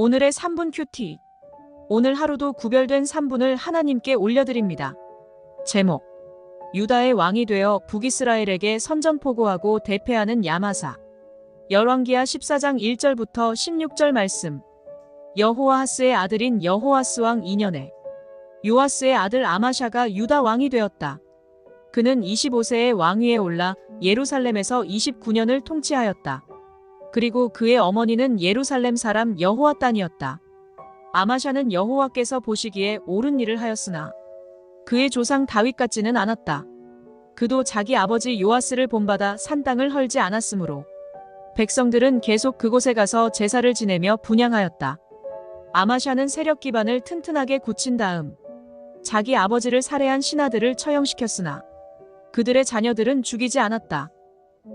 오늘의 3분 큐티. 오늘 하루도 구별된 3분을 하나님께 올려드립니다. 제목. 유다의 왕이 되어 북이스라엘에게 선전포고하고 대패하는 야마사. 열왕기하 14장 1절부터 16절 말씀. 여호아하스의 아들인 여호아스 왕 2년에 요아스의 아들 아마샤가 유다 왕이 되었다. 그는 25세에 왕위에 올라 예루살렘에서 29년을 통치하였다. 그리고 그의 어머니는 예루살렘 사람 여호와 딴이었다. 아마샤는 여호와께서 보시기에 옳은 일을 하였으나 그의 조상 다윗 같지는 않았다. 그도 자기 아버지 요아스를 본받아 산 땅을 헐지 않았으므로 백성들은 계속 그곳에 가서 제사를 지내며 분양하였다. 아마샤는 세력 기반을 튼튼하게 굳힌 다음 자기 아버지를 살해한 신하들을 처형시켰으나 그들의 자녀들은 죽이지 않았다.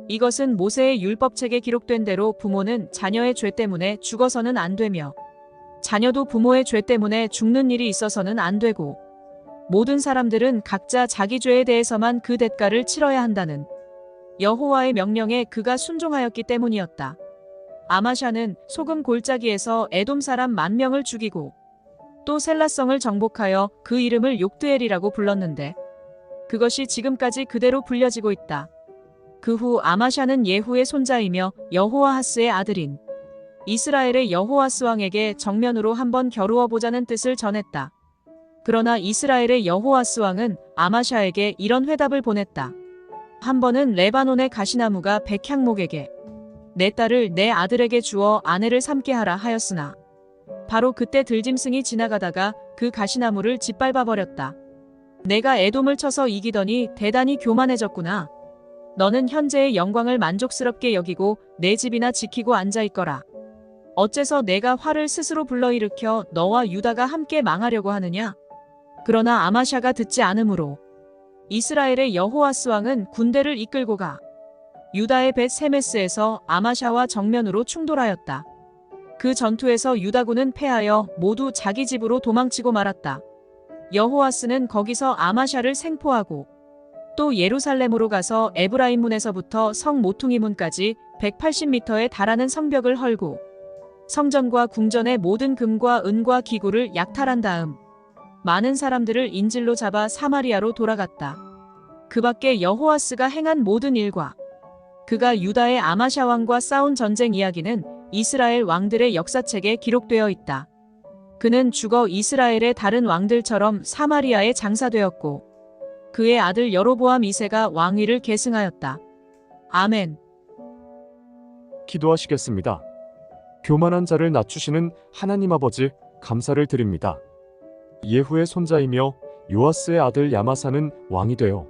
이것은 모세의 율법책에 기록된 대로 부모는 자녀의 죄 때문에 죽어서는 안 되며 자녀도 부모의 죄 때문에 죽는 일이 있어서는 안 되고 모든 사람들은 각자 자기 죄에 대해서만 그 대가를 치러야 한다는 여호와의 명령에 그가 순종하였기 때문이었다. 아마샤는 소금 골짜기에서 에돔 사람 만 명을 죽이고 또 셀라성을 정복하여 그 이름을 욕드엘이라고 불렀는데 그것이 지금까지 그대로 불려지고 있다. 그 후 아마샤는 예후의 손자이며 여호아하스의 아들인 이스라엘의 여호아스 왕에게 정면으로 한번 겨루어 보자는 뜻을 전했다. 그러나 이스라엘의 여호아스 왕은 아마샤에게 이런 회답을 보냈다. 한 번은 레바논의 가시나무가 백향목에게 내 딸을 내 아들에게 주어 아내를 삼게 하라 하였으나 바로 그때 들짐승이 지나가다가 그 가시나무를 짓밟아 버렸다. 내가 애돔을 쳐서 이기더니 대단히 교만해졌구나. 너는 현재의 영광을 만족스럽게 여기고 내 집이나 지키고 앉아 있거라. 어째서 내가 화를 스스로 불러일으켜 너와 유다가 함께 망하려고 하느냐? 그러나 아마샤가 듣지 않으므로 이스라엘의 여호아스 왕은 군대를 이끌고 가 유다의 벳 세메스에서 아마샤와 정면으로 충돌하였다. 그 전투에서 유다군은 패하여 모두 자기 집으로 도망치고 말았다. 여호아스는 거기서 아마샤를 생포하고 또 예루살렘으로 가서 에브라임 문에서부터 성 모퉁이 문까지 180m에 달하는 성벽을 헐고 성전과 궁전의 모든 금과 은과 기구를 약탈한 다음 많은 사람들을 인질로 잡아 사마리아로 돌아갔다. 그 밖에 여호아스가 행한 모든 일과 그가 유다의 아마샤 왕과 싸운 전쟁 이야기는 이스라엘 왕들의 역사책에 기록되어 있다. 그는 죽어 이스라엘의 다른 왕들처럼 사마리아에 장사되었고 그의 아들 여로보암 2세가 왕위를 계승하였다. 아멘. 기도하시겠습니다. 교만한 자를 낮추시는 하나님 아버지 감사를 드립니다. 예후의 손자이며 요아스의 아들 야마사는 왕이 되어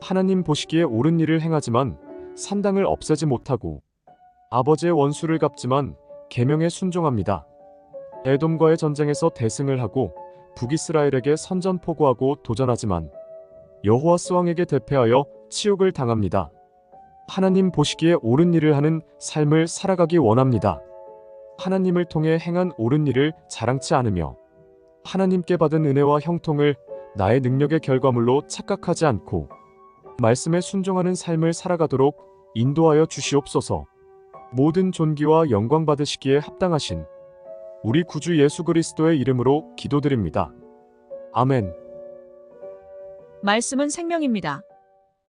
하나님 보시기에 옳은 일을 행하지만 산당을 없애지 못하고 아버지의 원수를 갚지만 계명에 순종합니다. 에돔과의 전쟁에서 대승을 하고 북이스라엘에게 선전포고하고 도전하지만 여호와스 왕에게 대패하여 치욕을 당합니다. 하나님 보시기에 옳은 일을 하는 삶을 살아가기 원합니다. 하나님을 통해 행한 옳은 일을 자랑치 않으며 하나님께 받은 은혜와 형통을 나의 능력의 결과물로 착각하지 않고 말씀에 순종하는 삶을 살아가도록 인도하여 주시옵소서. 모든 존귀와 영광 받으시기에 합당하신 우리 구주 예수 그리스도의 이름으로 기도드립니다. 아멘. 말씀은 생명입니다.